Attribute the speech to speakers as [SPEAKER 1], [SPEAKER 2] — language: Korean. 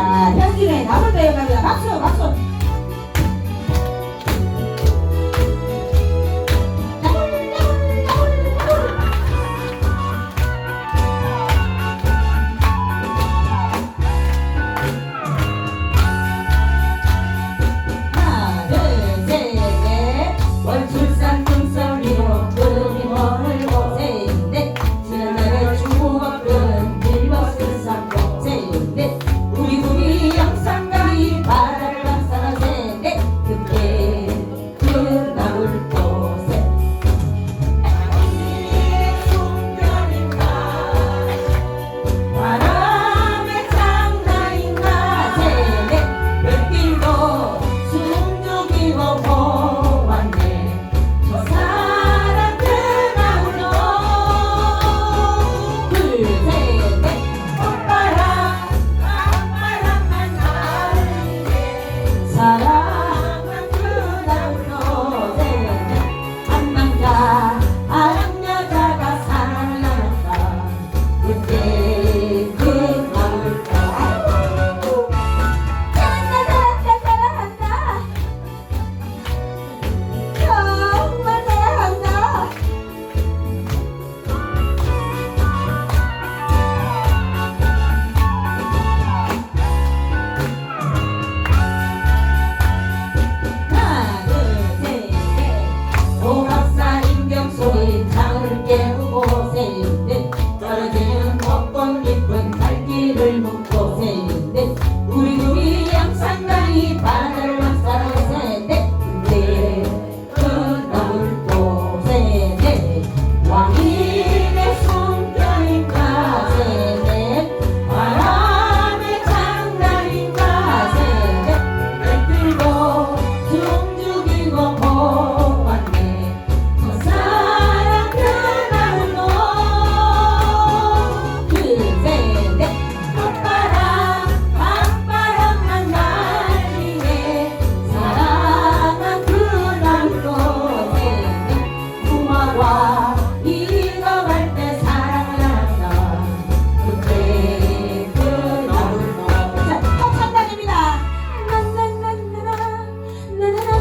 [SPEAKER 1] 자, 현진의 나물 배워갑니다. 박수, 박수. Salam. 나와 일어갈 때 사랑났던 그때 그 너를 보자. 어, 첫 찬단입니다. 나나나나나 나나나.